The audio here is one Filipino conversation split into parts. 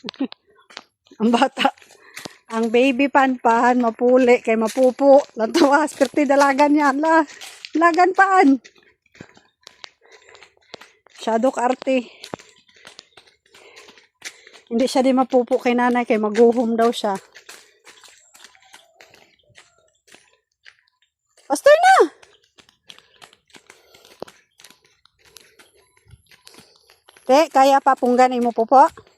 ang bata. Ang baby panpan, mapuli, kay mapupo. Lantawas, perti dalagan yan. La, lagan paan. Shadow arte. Hindi siya di mapupo kay nanay, kay maguhom daw siya. Pastor na! Te, kaya pa punggan mo po po?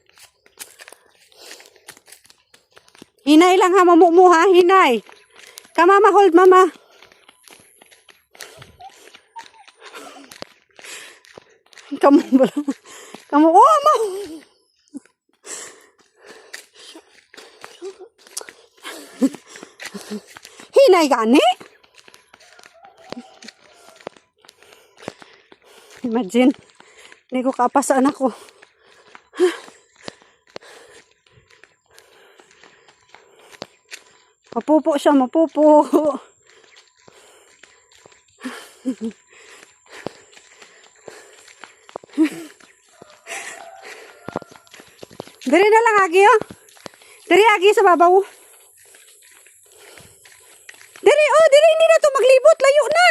Hinay lang ha, mamumu ha, hinay. Kamama, hold mama. Kamu ba? Kamu, oh, ma. Hinay gani? Imagine, hindi ko kapasaan ako. Mapupo siya, mapupo. Diri na lang, Agi, oh. Diri, Agi, sa babaw. Diri, oh, diri, hindi na to maglibot. Layo na.